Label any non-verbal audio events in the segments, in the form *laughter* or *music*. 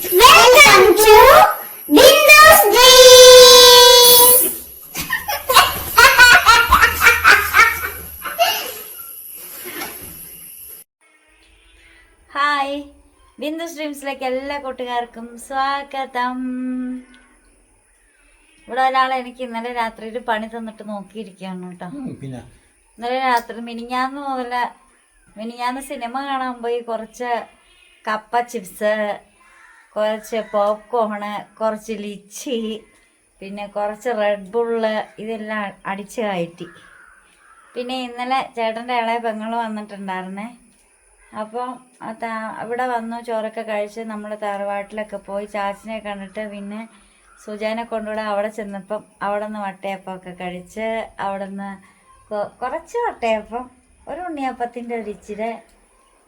Welcome to Bindu's dreams hi Bindu സ്ട്രീംസിലേക്ക് എല്ലാ കൂട്ടുകാർക്കും സ്വാഗതം. ഇവിടെ ഒരാൾ എനിക്ക് ഇന്നലെ രാത്രി ഒരു പണി തന്നിട്ട് നോക്കിയിരിക്കുകയാണ് കേട്ടോ. ഇന്നലെ രാത്രി മിനിഞ്ഞാന്ന് മുതല മിനിഞ്ഞാന്ന് സിനിമ കാണാൻ പോയി കുറച്ച് കപ്പ ചിപ്സ് കുറച്ച് പോപ്കോണ് കുറച്ച് ലിച്ചി പിന്നെ കുറച്ച് റെഡ് ബുള്ള് ഇതെല്ലാം അടിച്ച് കയറ്റി. പിന്നെ ഇന്നലെ ചേട്ടന്റെ ഇളയ പെങ്ങൾ വന്നിട്ടുണ്ടായിരുന്നേ. അപ്പം ഇവിടെ വന്നു ചോറൊക്കെ കഴിച്ച് നമ്മൾ തറവാട്ടിലൊക്കെ പോയി ചാച്ചിനെ കണ്ടിട്ട് പിന്നെ സുജാനെ കൊണ്ടുകൂടെ അവിടെ ചെന്നപ്പം അവിടെ നിന്ന് വട്ടയപ്പമൊക്കെ കഴിച്ച് അവിടെ നിന്ന് കുറച്ച് വട്ടയപ്പം ഒരു ഉണ്ണിയപ്പത്തിന്റെ ഒരു ഇച്ചിരി.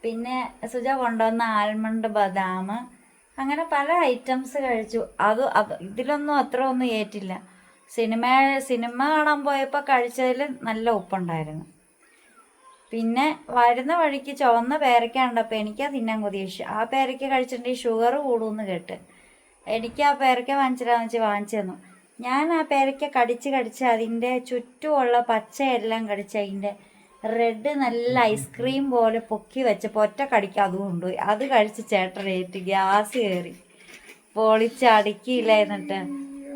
പിന്നെ സുജ കൊണ്ടുവന്ന ആൽമണ്ട് ബദാം അങ്ങനെ പല ഐറ്റംസ് കഴിച്ചു. അത് അത് ഇതിലൊന്നും അത്ര ഒന്നും ഏറ്റില്ല. സിനിമ സിനിമ കാണാൻ പോയപ്പോൾ കഴിച്ചതിൽ നല്ല ഉപ്പുണ്ടായിരുന്നു. പിന്നെ വരുന്ന വഴിക്ക് ചുവന്ന പേരയ്ക്ക കണ്ടപ്പോൾ എനിക്ക് തിന്നാൻ കൊതിയച്ചു ആ പേരയ്ക്ക കഴിച്ചിട്ടുണ്ടെങ്കിൽ ഷുഗർ കൂടുമെന്ന് കേട്ട്. എനിക്ക് ആ പേരയ്ക്ക വാങ്ങിച്ചിട്ടാന്ന് വെച്ച് വാങ്ങിച്ചു തന്നു. ഞാൻ ആ പേരയ്ക്ക കടിച്ച് കടിച്ച് അതിന്റെ ചുറ്റുമുള്ള പച്ചയെല്ലാം കടിച്ച് അതിന്റെ റെഡ് നല്ല ഐസ്ക്രീം പോലെ പൊക്കി വെച്ചപ്പോൾ ഒറ്റ കടിക്ക് അത് ഉണ്ട്? അത് കഴിച്ച് ചേട്ടനേറ്റ് ഗ്യാസ് കയറി പൊളിച്ചടിക്കില്ല എന്നിട്ട്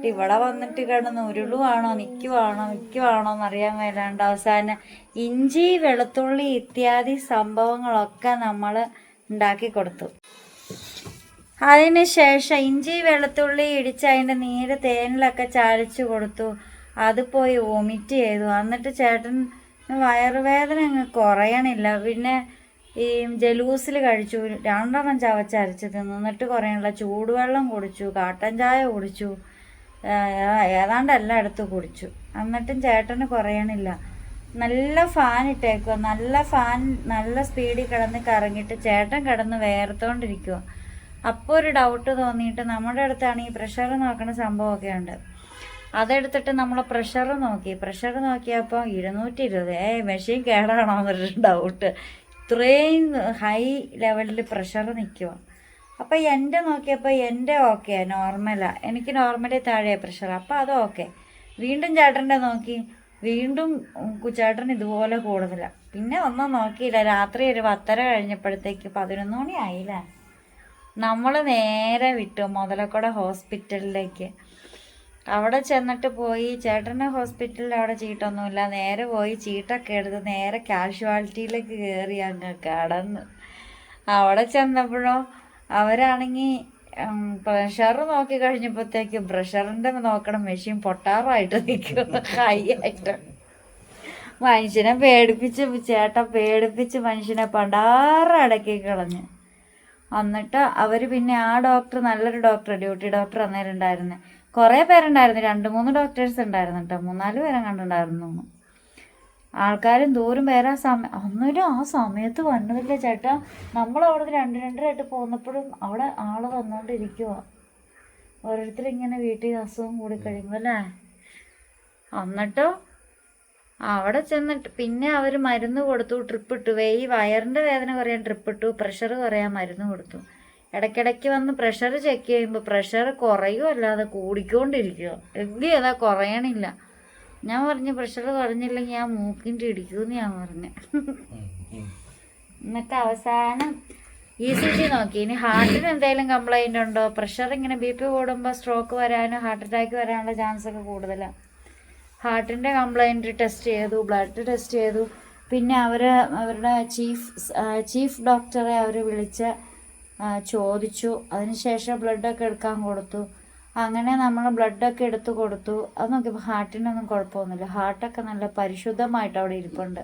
ഇവിടെ വന്നിട്ട് കിടന്ന് ഉരുളുവാണോ? നിൽക്കുവാണോ നിൽക്കുവാണോ എന്നറിയാൻ മേലാണ്ട് അവസാനം ഇഞ്ചി വെളുത്തുള്ളി ഇത്യാദി സംഭവങ്ങളൊക്കെ നമ്മൾ ഉണ്ടാക്കി കൊടുത്തു. അതിന് ശേഷം ഇഞ്ചി വെളുത്തുള്ളി ഇടിച്ച് അതിന്റെ നീര് തേനിലൊക്കെ ചാലിച്ചു കൊടുത്തു. അത് പോയി വൊമിറ്റ് ചെയ്തു. എന്നിട്ട് ചേട്ടൻ വയറുവേദന കുറയണില്ല. പിന്നെ ഈ ജലൂസിൽ കഴിച്ചു രണ്ടെണ്ണം ചവച്ചരച്ച് തിന്നിട്ട് കുറയണില്ല ചൂടുവെള്ളം കുടിച്ചു കാട്ടൻ ചായ കുടിച്ചു ഏതാണ്ട് എല്ലാം എടുത്ത് കുടിച്ചു. എന്നിട്ടും ചേട്ടന് കുറയണില്ല. നല്ല ഫാൻ ഇട്ടേക്കുക നല്ല ഫാൻ നല്ല സ്പീഡിൽ കിടന്ന് കറങ്ങിയിട്ട് ചേട്ടൻ കിടന്ന് വേർത്തോണ്ടിരിക്കുക അപ്പോൾ ഒരു ഡൗട്ട് തോന്നിയിട്ട് നമ്മുടെ അടുത്താണ് ഈ പ്രഷർ നോക്കുന്ന സംഭവമൊക്കെ ഉണ്ട്. അതെടുത്തിട്ട് നമ്മൾ പ്രഷർ നോക്കി. പ്രഷർ നോക്കിയപ്പോൾ ഇരുന്നൂറ്റി ഇരുപത് ഏ മെഷീൻ കേടാണോ എന്നൊരു ഡൗട്ട് ഇത്രയും ഹൈ ലെവലിൽ പ്രഷർ നിൽക്കുക അപ്പോൾ എന്റെ നോക്കിയപ്പോൾ എന്റെ ഓക്കെ നോർമലാണ് എനിക്ക് നോർമലി താഴെയാണ് പ്രഷർ അപ്പോൾ അത് ഓക്കെ വീണ്ടും ചേട്ടന്റെ നോക്കി. വീണ്ടും ചേട്ടൻ ഇതുപോലെ കൂടുന്നില്ല പിന്നെ ഒന്നും നോക്കിയില്ല. രാത്രി ഒരു പത്തര കഴിഞ്ഞപ്പോഴത്തേക്ക് പതിനൊന്ന് മണി ആയില്ല? നമ്മൾ നേരെ വിട്ടു. മുതലക്കുട ഹോസ്പിറ്റലിലേക്ക് അവിടെ ചെന്നിട്ട് പോയി. ചേട്ടന്റെ ഹോസ്പിറ്റലിൽ അവിടെ ചീട്ടൊന്നുമില്ല. നേരെ പോയി ചീട്ടൊക്കെ എടുത്ത് നേരെ കാഷ്വാലിറ്റിയിലേക്ക് കയറി അങ്ങ് കടന്ന്. അവിടെ ചെന്നപ്പോഴോ അവരാണെങ്കിൽ പ്രഷർ നോക്കി കഴിഞ്ഞപ്പോഴത്തേക്ക് പ്രഷറിന്റെ നോക്കണ. മെഷീൻ പൊട്ടാറായിട്ട് നിൽക്കുന്നു. ഹൈ ആയിട്ട് മനുഷ്യനെ പേടിപ്പിച്ച് ചേട്ടൻ പേടിപ്പിച്ച് മനുഷ്യനെ പണ്ടാറടക്കി കളഞ്ഞ്. എന്നിട്ട് അവർ പിന്നെ ആ ഡോക്ടർ നല്ലൊരു ഡോക്ടർ ഡ്യൂട്ടി ഡോക്ടർ അന്നേരം ഉണ്ടായിരുന്നു. കുറേ പേരുണ്ടായിരുന്നു. രണ്ട് മൂന്ന് ഡോക്ടേഴ്സ് ഉണ്ടായിരുന്നു കേട്ടോ മൂന്നാൽ പേരെ കണ്ടുണ്ടായിരുന്നു. ആൾക്കാരും ദൂരം പേരെ ആ സമയം അന്നൊരു ആ സമയത്ത് വന്നതില്ല ചേട്ടാ. നമ്മൾ അവിടെ രണ്ട് രണ്ടരായിട്ട് പോന്നപ്പോഴും അവിടെ ആൾ വന്നുകൊണ്ടിരിക്കുക ഓരോരുത്തർ ഇങ്ങനെ വീട്ടിൽ അസുഖം കൂടി കഴിയുമ്പോൾ അല്ലേ? എന്നിട്ടോ അവിടെ ചെന്നിട്ട് പിന്നെ അവർ മരുന്ന് കൊടുത്തു ട്രിപ്പ് ഇട്ടു. ഈ വയറിന്റെ വേദന കുറയാൻ ട്രിപ്പ് ഇട്ടു. പ്രഷർ കുറയാൻ മരുന്ന് കൊടുത്തു. ഇടയ്ക്കിടയ്ക്ക് വന്ന് പ്രഷർ ചെക്ക് ചെയ്യുമ്പോൾ പ്രഷർ കുറയുമോ അല്ലാതെ കൂടിക്കൊണ്ടിരിക്കുമോ എന്ത് അതാ കുറയണില്ല. ഞാൻ പറഞ്ഞു പ്രഷർ കുറഞ്ഞില്ലെങ്കിൽ ഞാൻ മൂക്കിന്റെ ഇടിക്കുമെന്ന് ഞാൻ പറഞ്ഞു. എന്നിട്ട് അവസാനം ഇ സി ജി നോക്കി. ഇനി ഹാർട്ടിന് എന്തെങ്കിലും കംപ്ലൈന്റ് ഉണ്ടോ? പ്രഷർ ഇങ്ങനെ ബി പി കൂടുമ്പോൾ സ്ട്രോക്ക് വരാനും ഹാർട്ട് അറ്റാക്ക് വരാനുള്ള ചാൻസ് ഒക്കെ കൂടുതലാണ് ഹാർട്ടിന്റെ കംപ്ലൈന്റ് ടെസ്റ്റ് ചെയ്തു ബ്ലഡ് ടെസ്റ്റ് ചെയ്തു. പിന്നെ അവർ അവരുടെ ചീഫ് ചീഫ് ഡോക്ടറെ അവർ വിളിച്ച് ചോദിച്ചു. അതിനുശേഷം ബ്ലഡൊക്കെ എടുക്കാൻ കൊടുത്തു. അങ്ങനെ നമ്മൾ ബ്ലഡൊക്കെ എടുത്തു കൊടുത്തു. അത് നോക്കിയപ്പോൾ ഹാർട്ടിനൊന്നും കുഴപ്പമൊന്നുമില്ല. ഹാർട്ടൊക്കെ നല്ല പരിശുദ്ധമായിട്ട് അവിടെ ഇരിപ്പുണ്ട്.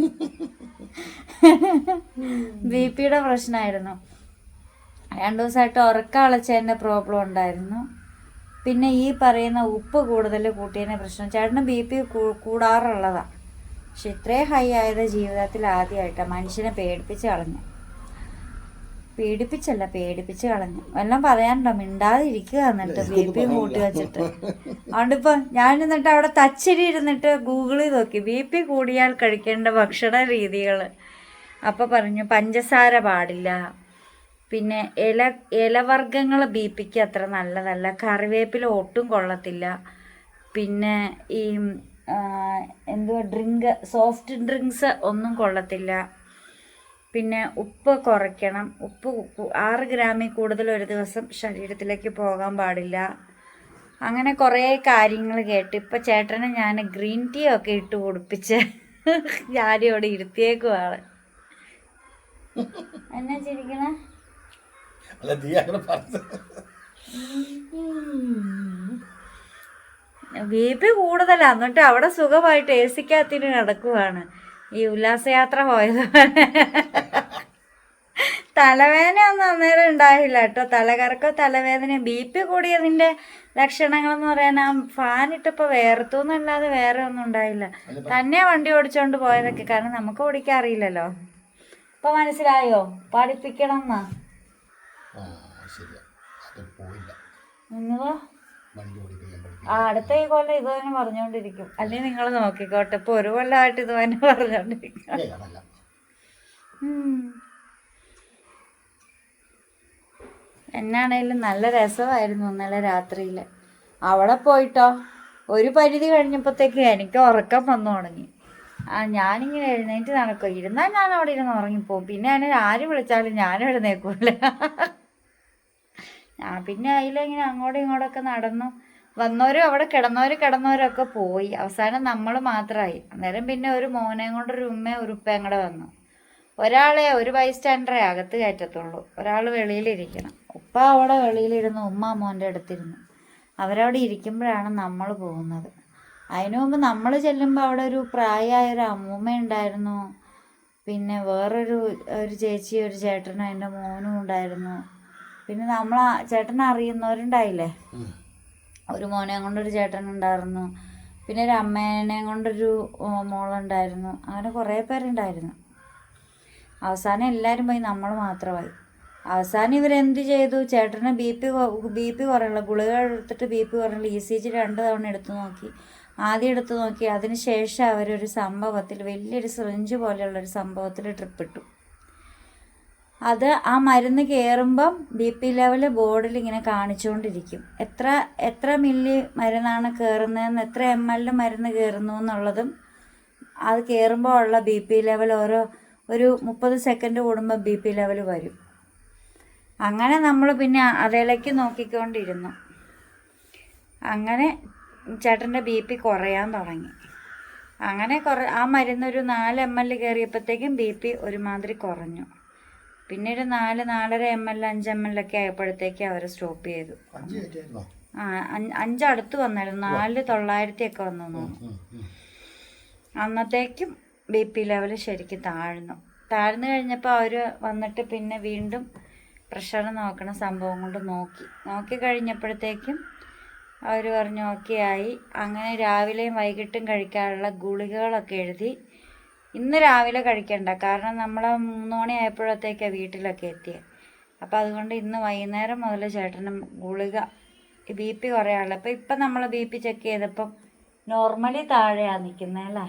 ബി പിയുടെ പ്രശ്നമായിരുന്നു രണ്ടു ദിവസമായിട്ട് ഉറക്കളച്ചതിന്റെ പ്രോബ്ലം ഉണ്ടായിരുന്നു. പിന്നെ ഈ പറയുന്ന ഉപ്പ് കൂടുതൽ കൂട്ടിയതിന്റെ പ്രശ്നം. ചേട്ടന് ബി പി കൂടാറുള്ളതാണ് പക്ഷെ ഇത്രയും ഹൈ ആയത് ജീവിതത്തിൽ ആദ്യമായിട്ടാണ് മനുഷ്യനെ പേടിപ്പിച്ച് കളഞ്ഞു പീഡിപ്പിച്ചല്ല പേടിപ്പിച്ച് കളഞ്ഞു. എല്ലാം പറയാനുണ്ടോ? മിണ്ടാതിരിക്കുക എന്നിട്ട് ബി പി കൂട്ടി വെച്ചിട്ട്. അതുകൊണ്ടിപ്പോ ഞാൻ എന്നിട്ട് അവിടെ തച്ചരി ഇരുന്നിട്ട് ഗൂഗിളിൽ നോക്കി. ബി പി കൂടിയാൽ കഴിക്കേണ്ട ഭക്ഷണ രീതികൾ. അപ്പോൾ പറഞ്ഞു പഞ്ചസാര പാടില്ല. പിന്നെ ഇല ഇലവർഗങ്ങൾ ബി പിക്ക് അത്ര നല്ലതല്ല. കറിവേപ്പില ഒട്ടും കൊള്ളത്തില്ല. പിന്നെ ഈ എന്തുവാ ഡ്രിങ്ക് സോഫ്റ്റ് ഡ്രിങ്ക്സ് ഒന്നും കൊള്ളത്തില്ല. പിന്നെ ഉപ്പ് കുറയ്ക്കണം. ഉപ്പ് ആറ് ഗ്രാമിൽ കൂടുതൽ ഒരു ദിവസം ശരീരത്തിലേക്ക് പോകാൻ പാടില്ല. അങ്ങനെ കുറേ കാര്യങ്ങൾ കേട്ട് ഇപ്പം ചേട്ടനെ ഞാൻ ഗ്രീൻ ടീ ഒക്കെ ഇട്ട് കുടിപ്പിച്ച് *laughs* ഞാനിവിടെ ഇരുത്തിയേക്കുവാണ്. എന്നാ ചിരിക്കണേ? ബി പി കൂടുതലാ. എന്നിട്ട് അവിടെ സുഖമായിട്ട് എ സിക്കകത്തിന് കിടക്കുവാണ്. ഈ ഉല്ലാസയാത്ര പോയത്. തലവേദന ഒന്നും അന്നേരം ഉണ്ടായില്ല കേട്ടോ. തലകറക്കോ തലവേദന ബി പി കൂടിയതിന്റെ ലക്ഷണങ്ങളെന്ന് പറയാൻ ആ ഫാൻ ഇട്ടപ്പോൾ വേർത്തുന്നല്ലാതെ വേറെ ഒന്നും ഉണ്ടായില്ല. തന്നെ വണ്ടി ഓടിച്ചോണ്ട് പോയതൊക്കെ. കാരണം നമുക്ക് ഓടിക്കാൻ അറിയില്ലല്ലോ. ഇപ്പൊ മനസ്സിലായോ? പഠിപ്പിക്കണം എന്നാ നിങ്ങളോ? ആ അടുത്ത ഈ കൊല്ലം ഇത് തന്നെ പറഞ്ഞുകൊണ്ടിരിക്കും അല്ലെങ്കിൽ നിങ്ങൾ നോക്കിക്കോട്ടെ. ഇപ്പൊ ഒരു കൊല്ലമായിട്ട് ഇത് തന്നെ പറഞ്ഞുകൊണ്ടിരിക്കും ഏയ് എന്നാണേലും നല്ല രസമായിരുന്നു ഇന്നലെ രാത്രിയിൽ അവിടെ പോയിട്ടോ? ഒരു പരിധി കഴിഞ്ഞപ്പോഴത്തേക്ക് എനിക്ക് ഉറക്കം വന്നു തുടങ്ങി. ആ ഞാനിങ്ങനെ എഴുന്നേറ്റ് നടക്കും ഇരുന്നാൽ ഞാൻ അവിടെ ഇരുന്ന് ഉറങ്ങിപ്പോവും. പിന്നെ എന്നെ ആര് വിളിച്ചാലും ഞാൻ എഴുന്നേക്കൂല. ഞാൻ പിന്നെ അതിലിങ്ങനെ അങ്ങോട്ടും ഇങ്ങോട്ടൊക്കെ നടന്നു. വന്നവരും അവിടെ കിടന്നവരും കിടന്നവരൊക്കെ പോയി. അവസാനം നമ്മൾ മാത്രമായി അന്നേരം പിന്നെ ഒരു മോനെയും കൊണ്ട് ഒരു ഉമ്മയും ഒരു ഉപ്പയും കൂടെ വന്നു. ഒരാളെ ഒരു ബൈസ്റ്റാൻഡറെ അകത്ത് കയറ്റത്തുള്ളൂ. ഒരാൾ വെളിയിലിരിക്കണം. ഉപ്പ അവിടെ വെളിയിലിരുന്ന് ഉമ്മ മോന്റെ അടുത്തിരുന്നു. അവരവിടെ ഇരിക്കുമ്പോഴാണ് നമ്മൾ പോകുന്നത്. അതിനു മുമ്പ് നമ്മൾ ചെല്ലുമ്പോൾ അവിടെ ഒരു പ്രായമായ ഒരു അമ്മൂമ്മ ഉണ്ടായിരുന്നു. പിന്നെ വേറൊരു ഒരു ചേച്ചി ഒരു ചേട്ടനും എന്റെ മോനും ഉണ്ടായിരുന്നു. പിന്നെ നമ്മൾ ചേട്ടനെ അറിയുന്നവരുണ്ടായില്ലേ. ഒരു മോനെ കൊണ്ടൊരു ചേട്ടൻ ഉണ്ടായിരുന്നു. പിന്നെ ഒരു അമ്മേനെ കൊണ്ടൊരു മോളുണ്ടായിരുന്നു. അങ്ങനെ കുറേ പേരുണ്ടായിരുന്നു. അവസാനം എല്ലാവരും പോയി നമ്മൾ മാത്രമായി. അവസാനം ഇവരെന്ത് ചെയ്തു? ചേട്ടന് ബി പി ബി പി കുറയുള്ള ഗുളിക എടുത്തിട്ട് ബി പി കുറയുള്ള ഇ സി ജി രണ്ട് തവണ എടുത്തു നോക്കി. ആദ്യം എടുത്തു നോക്കി. അതിന് ശേഷം അവരൊരു സംഭവത്തിൽ വലിയൊരു സിറിഞ്ച് പോലെയുള്ളൊരു സംഭവത്തിൽ ട്രിപ്പ് ഇട്ടു അത് ആ മരുന്ന് കയറുമ്പം ബി പി ലെവൽ ബോർഡിൽ ഇങ്ങനെ കാണിച്ചുകൊണ്ടിരിക്കും എത്ര എത്ര മില്ലി മരുന്നാണ് കയറുന്നതെന്ന് എത്ര എം എൽ മരുന്ന് കയറുന്നു എന്നുള്ളതും അത് കയറുമ്പോൾ ഉള്ള ബി പി ലെവൽ ഓരോ ഒരു മുപ്പത് സെക്കൻഡ് കൂടുമ്പോൾ ബി പി ലെവൽ വരും. അങ്ങനെ നമ്മൾ പിന്നെ അതിലേക്ക് നോക്കിക്കൊണ്ടിരുന്നു. അങ്ങനെ ചേട്ടന്റെ ബി പി കുറയാൻ തുടങ്ങി. അങ്ങനെ കുറ ആ മരുന്നൊരു നാല് എം എൽ കയറിയപ്പോഴത്തേക്കും ബി പി ഒരുമാതിരി കുറഞ്ഞു. പിന്നെ ഒരു നാല് നാലര എം എൽ അഞ്ച് എം എൽ ഒക്കെ ആയപ്പോഴത്തേക്ക് അവർ സ്റ്റോപ്പ് ചെയ്തു. ആ അഞ്ചടുത്ത് വന്നായിരുന്നു. നാല് തൊള്ളായിരത്തി ഒക്കെ വന്നു. അന്നത്തേക്കും ബി പി ലെവൽ ശരിക്കും താഴ്ന്നു. താഴ്ന്നു കഴിഞ്ഞപ്പോൾ അവർ വന്നിട്ട് പിന്നെ വീണ്ടും പ്രഷർ നോക്കണ സംഭവം കൊണ്ട് നോക്കി. നോക്കി കഴിഞ്ഞപ്പോഴത്തേക്കും അവർ പറഞ്ഞു ഓക്കെ ആയി. അങ്ങനെ രാവിലെയും വൈകിട്ടും കഴിക്കാനുള്ള ഗുളികകളൊക്കെ എഴുതി ഇന്ന് രാവിലെ കഴിക്കണ്ട. കാരണം നമ്മൾ മൂന്ന് മണി ആയപ്പോഴത്തേക്കാണ് വീട്ടിലൊക്കെ എത്തിയത് അപ്പോൾ അതുകൊണ്ട് ഇന്ന് വൈകുന്നേരം മുതൽ ചേട്ടന് ഗുളിക ബി പി കുറയാനുള്ള. അപ്പോൾ ഇപ്പം നമ്മൾ ബി പി ചെക്ക് ചെയ്തപ്പം നോർമലി താഴെയാണ് നിൽക്കുന്നത് അല്ലേ?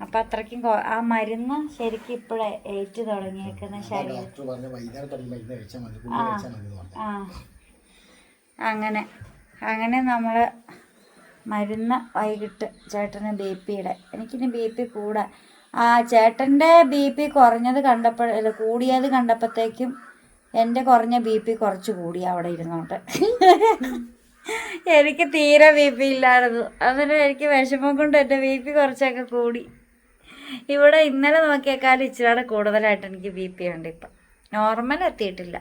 അപ്പം അത്രയ്ക്കും ആ മരുന്ന് ശരിക്കും ഇപ്പോഴേ ഏറ്റു തുടങ്ങിയേക്കുന്ന ശരീരം. ആ അങ്ങനെ അങ്ങനെ നമ്മൾ മരുന്ന് വൈകിട്ട് ചേട്ടന് ബി പിയുടെ എനിക്കിനി ബി പി കൂടാ. ആ ചേട്ടന്റെ ബി പി കുറഞ്ഞത് കണ്ടപ്പോൾ അല്ല കൂടിയത് കണ്ടപ്പോഴത്തേക്കും എന്റെ കുറഞ്ഞ ബി പി കുറച്ച് കൂടി അവിടെ ഇരുന്നോട്ട് എനിക്ക് തീരെ ബി പി ഇല്ലായിരുന്നു. അതിന് എനിക്ക് വിഷമം കൊണ്ട് എന്റെ ബി പി കുറച്ചൊക്കെ കൂടി. ഇവിടെ ഇന്നലെ നോക്കിയേക്കാൾ ഇച്ചിരി കൂടുതലായിട്ട് എനിക്ക് ബി പി ഉണ്ട് ഇപ്പം. നോർമൽ എത്തിയിട്ടില്ല.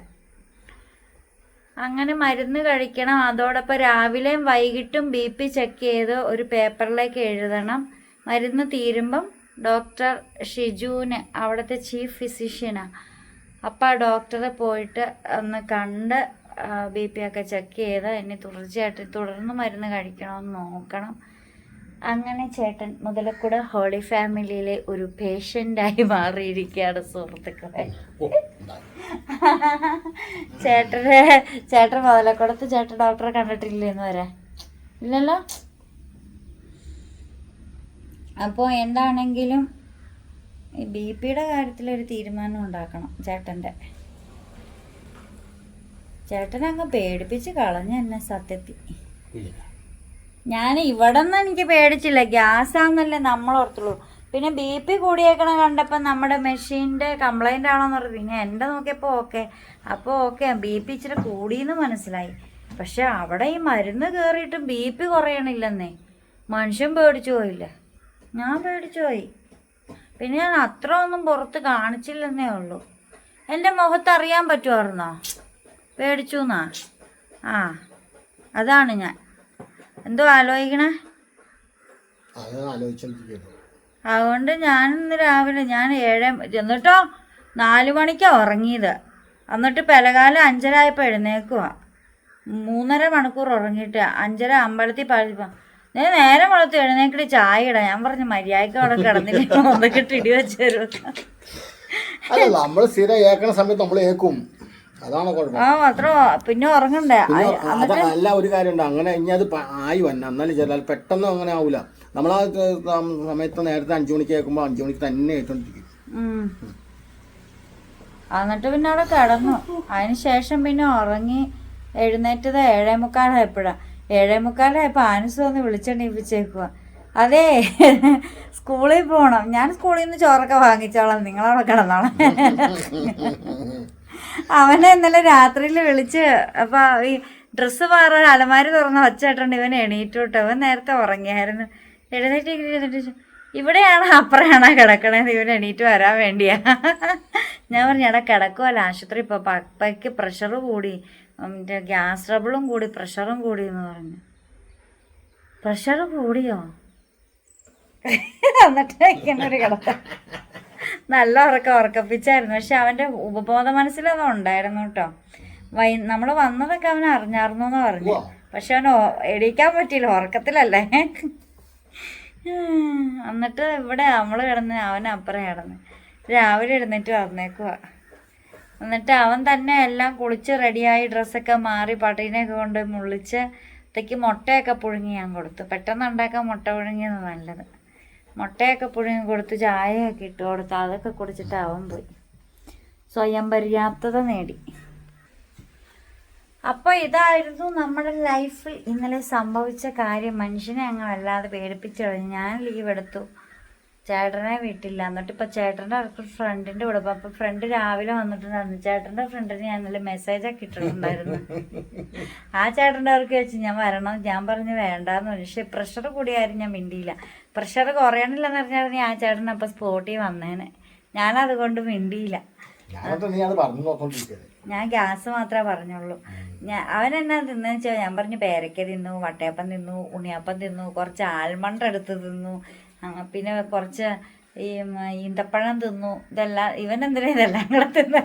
അങ്ങനെ മരുന്ന് കഴിക്കണം. അതോടൊപ്പം രാവിലെയും വൈകിട്ടും ബി പി ചെക്ക് ചെയ്ത് ഒരു പേപ്പറിലേക്ക് എഴുതണം. മരുന്ന് തീരുമ്പം ഡോക്ടർ ഷിജുവിന് അവിടുത്തെ ചീഫ് ഫിസിഷ്യനാണ് അപ്പോൾ ആ ഡോക്ടറെ പോയിട്ട് ഒന്ന് കണ്ട് ബി പി ഒക്കെ ചെക്ക് ചെയ്ത് ഇനി തുടർച്ചയായിട്ട് തുടർന്ന് മരുന്ന് കഴിക്കണമെന്ന് നോക്കണം. അങ്ങനെ ചേട്ടൻ മുതലക്കുട ഹോളി ഫാമിലിയിലെ ഒരു പേഷ്യന്റായി മാറിയിരിക്കുകയാണ് സുഹൃത്തുക്കളെ. ചേട്ടന് ചേട്ടൻ മുതലക്കുടത്ത് ചേട്ടൻ ഡോക്ടറെ കണ്ടിട്ടില്ലെന്ന് വരെ. ഇല്ലല്ലോ? അപ്പോൾ എന്താണെങ്കിലും ബി പിയുടെ കാര്യത്തിൽ ഒരു തീരുമാനം ഉണ്ടാക്കണം ചേട്ടന്റെ. ചേട്ടൻ അങ്ങ് പേടിപ്പിച്ച് കളഞ്ഞ എന്നെ സത്യത്തിൽ ഞാൻ ഇവിടെ നിന്ന് എനിക്ക് പേടിച്ചില്ല. ഗ്യാസാന്നല്ലേ നമ്മൾ ഓർത്തുള്ളൂ പിന്നെ ബി പി കൂടിയേക്കണ കണ്ടപ്പോൾ നമ്മുടെ മെഷീന്റെ കംപ്ലൈന്റ് ആണോന്ന് പറഞ്ഞു. പിന്നെ എന്റെ നോക്കിയപ്പോൾ ഓക്കെ അപ്പോൾ ഓക്കെ ബി പി ഇച്ചിരി കൂടിയെന്ന് മനസ്സിലായി. പക്ഷെ അവിടെ ഈ മരുന്ന് കയറിയിട്ടും ബി പി കുറയണില്ലെന്നേ. മനുഷ്യൻ പേടിച്ചു പോയില്ല. ഞാൻ പേടിച്ചു പോയി. പിന്നെ ഞാൻ അത്ര ഒന്നും പുറത്ത് കാണിച്ചില്ലെന്നേ ഉള്ളൂ. എന്റെ മുഖത്ത് അറിയാൻ പറ്റുമായിരുന്നോ? പേടിച്ചു എന്നാ ആ അതാണ് ഞാൻ. എന്തോ ആലോചിക്കണേ? ആലോചിച്ചോണ്ടിരിക്കുന്നു. അതുകൊണ്ട് ഞാൻ ഇന്ന് രാവിലെ ഞാൻ ഏഴ് എന്നിട്ടോ നാല് മണിക്കാണ് ഉറങ്ങിയത്. എന്നിട്ട് പെലകാലം അഞ്ചരായപ്പോൾ എഴുന്നേക്കുക മൂന്നര മണിക്കൂർ ഉറങ്ങിയിട്ട് അഞ്ചര അമ്പലത്തിൽ പഴിപ്പം ഞാൻ നേരെ മുളത്ത് എഴുന്നേക്കിട്ട് ചായ ഇടാം ഞാൻ പറഞ്ഞു മര്യാദയ്ക്ക് അവിടെ കിടന്നില്ല? ഒന്നൊക്കെ ഇടി വെച്ചു തരും അല്ല നമ്മൾ സ്ഥിരം ഏക്കണ സമയത്ത് നമ്മൾ ഏക്കും. അതാണ് കുഴപ്പം. ആ മാത്രം? പിന്നെ ഉറങ്ങണ്ടേ? അല്ല ഒരു കാര്യമുണ്ട്. അങ്ങനെ ഇനി അത് ആയി വന്ന എന്നാലും ചില പെട്ടെന്ന് അങ്ങനെ ആവൂല. നമ്മളാ ആ സമയത്ത് നേരത്തെ അഞ്ചു മണിക്ക് കേൾക്കുമ്പോൾ അഞ്ചു മണിക്ക് തന്നെ കേട്ടോണ്ടിരിക്കും. എന്നിട്ട് പിന്നെ അവിടെ കിടന്നു. അതിന് ശേഷം പിന്നെ ഉറങ്ങി എഴുന്നേറ്റത് ഏഴേ മുക്കാലായപ്പോഴാ. ഏഴേ മുക്കാലായപ്പോൾ ആനസ് വന്ന് വിളിച്ചെണീപ്പിച്ചേക്കുക അതെ സ്കൂളിൽ പോകണം ഞാൻ സ്കൂളിൽ നിന്ന് ചോറൊക്കെ വാങ്ങിച്ചോളാം. നിങ്ങളവിടെ കിടന്നോളാം. അവനെ ഇന്നലെ രാത്രിയിൽ വിളിച്ച് അപ്പോൾ ഈ ഡ്രസ്സ് മാറാൻ അലമാരി തുറന്ന് വച്ചിട്ടുണ്ട് ഇവൻ എണീറ്റു കേട്ടോ അവൻ നേരത്തെ ഉറങ്ങിയായിരുന്നു. എഴുന്നേറ്റ് എഴുന്നേറ്റ് ഇവിടെയാണ് അപ്പുറയാണോ കിടക്കണേന്ന്? ഇവൻ എണീറ്റ് വരാൻ വേണ്ടിയാ. ഞാൻ പറഞ്ഞു എടാ കിടക്കുമല്ലോ ആശുപത്രി ഇപ്പോൾ പപ്പയ്ക്ക് പ്രഷർ കൂടി. മറ്റേ ഗ്യാസ് ട്രബിളും കൂടി പ്രഷറും കൂടി എന്ന് പറഞ്ഞു. പ്രഷർ കൂടിയോ? എന്നിട്ട് ഇങ്ങനെ കിടക്ക നല്ല ഉറക്കം ഉറക്കപ്പിച്ചായിരുന്നു. പക്ഷെ അവന്റെ ഉപബോധ മനസ്സിലത് ഉണ്ടായിരുന്നു കേട്ടോ. വൈ നമ്മൾ വന്നതൊക്കെ അവൻ അറിഞ്ഞായിരുന്നു എന്ന് പറഞ്ഞു പക്ഷെ അവൻ എണീക്കാൻ പറ്റിയില്ല. ഉറക്കത്തിലല്ലേ. എന്നിട്ട് ഇവിടെ നമ്മൾ കിടന്ന് അവൻ അപ്പുറം കിടന്ന്. രാവിലെ എഴുന്നേറ്റ് വന്നേക്കുക എന്നിട്ട് അവൻ തന്നെ എല്ലാം കുളിച്ച് റെഡിയായി ഡ്രസ്സൊക്കെ മാറി പട്ടീനെയൊക്കെ കൊണ്ട് മുള്ളിച്ച് തെക്ക് മുട്ടയൊക്കെ പുഴുങ്ങി ഞാൻ കൊടുത്തു. പെട്ടെന്ന് ഉണ്ടാക്കാൻ മുട്ട പുഴുങ്ങിയത് നല്ലത്. മുട്ടയൊക്കെ പുഴുങ്ങി കൊടുത്ത് ചായയൊക്കെ ഇട്ട് കൊടുത്ത് അതൊക്കെ കുടിച്ചിട്ട് അവൻ പോയി. സ്വയം പര്യാപ്തത നേടി. അപ്പോൾ ഇതായിരുന്നു നമ്മുടെ ലൈഫിൽ ഇന്നലെ സംഭവിച്ച കാര്യം. മനുഷ്യനെ അങ്ങ് വല്ലാതെ പേടിപ്പിച്ചു കളഞ്ഞു. ഞാൻ ലീവ് എടുത്തു. ചേട്ടനെ വീട്ടില്ല. എന്നിട്ട് ഇപ്പൊ ചേട്ടന്റെ അടുത്ത് ഫ്രണ്ടിന്റെ കൂടെ. അപ്പൊ അപ്പോൾ ഫ്രണ്ട് രാവിലെ വന്നിട്ടുണ്ടായിരുന്നു. ചേട്ടന്റെ ഫ്രണ്ടിന് ഞാൻ ഇന്നലെ മെസ്സേജൊക്കെ ഇട്ടിട്ടുണ്ടായിരുന്നു. ആ ചേട്ടന്റെ അവർക്ക് വെച്ച് ഞാൻ വരണം. ഞാൻ പറഞ്ഞു വേണ്ടാന്ന് പക്ഷേ പ്രഷർ കൂടിയായിരുന്നു ഞാൻ മിണ്ടിയില്ല. പ്രഷർ കുറയണില്ലെന്ന് പറഞ്ഞാൽ ആ ചേട്ടൻ അപ്പൊ സ്പോട്ടിൽ വന്നേനെ. ഞാനതുകൊണ്ട് മിണ്ടിയില്ല. അത് പറഞ്ഞു ഞാൻ ഗ്യാസ് മാത്രമേ പറഞ്ഞുള്ളൂ. ഞാൻ അവൻ എന്നാ തിന്നെന്ന് വെച്ചാൽ ഞാൻ പറഞ്ഞു പേരയ്ക്ക തിന്നു വട്ടയപ്പം തിന്നു ഉണ്ണിയപ്പം തിന്നു കുറച്ച് ആൽമണ്ട് എടുത്ത് തിന്നു പിന്നെ കുറച്ച് ഈ ഈന്തപ്പഴം തിന്നു. ഇതെല്ലാം ഇവൻ എന്തിനാ ഇതെല്ലാം കൂടെ തിന്നു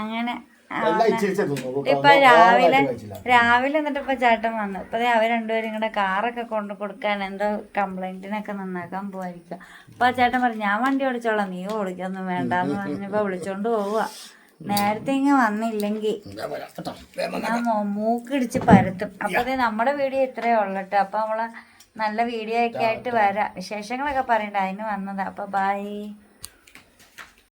അങ്ങനെ. ഇപ്പൊ രാവിലെ രാവിലെ എന്നിട്ട് ഇപ്പൊ ചേട്ടൻ വന്നു. ഇപ്പൊ അവർ രണ്ടുപേരും കൂടെ കാറൊക്കെ കൊണ്ട് കൊടുക്കാൻ എന്തോ കംപ്ലൈന്റിനൊക്കെ നന്നാക്കാൻ പോവായിരിക്കും അപ്പൊ ചേട്ടൻ പറഞ്ഞു ഞാൻ വണ്ടി ഓടിച്ചോളാം. നീ ഓടിക്കൊന്നും വേണ്ടെന്ന് പറഞ്ഞപ്പോ വിളിച്ചോണ്ട് പോവുക നേരത്തെ ഇങ്ങനെ വന്നില്ലെങ്കിൽ മൂക്കിടിച്ച് പരത്തും. അപ്പൊ നമ്മുടെ വീഡിയോ ഇത്രയേ ഉള്ളട്ടോ അപ്പൊ നമ്മൾ നല്ല വീഡിയോ ഒക്കെ ആയിട്ട് വരാം. വിശേഷങ്ങളൊക്കെ പറയണ്ട. അതിന് വന്നതാ. അപ്പൊ ബൈ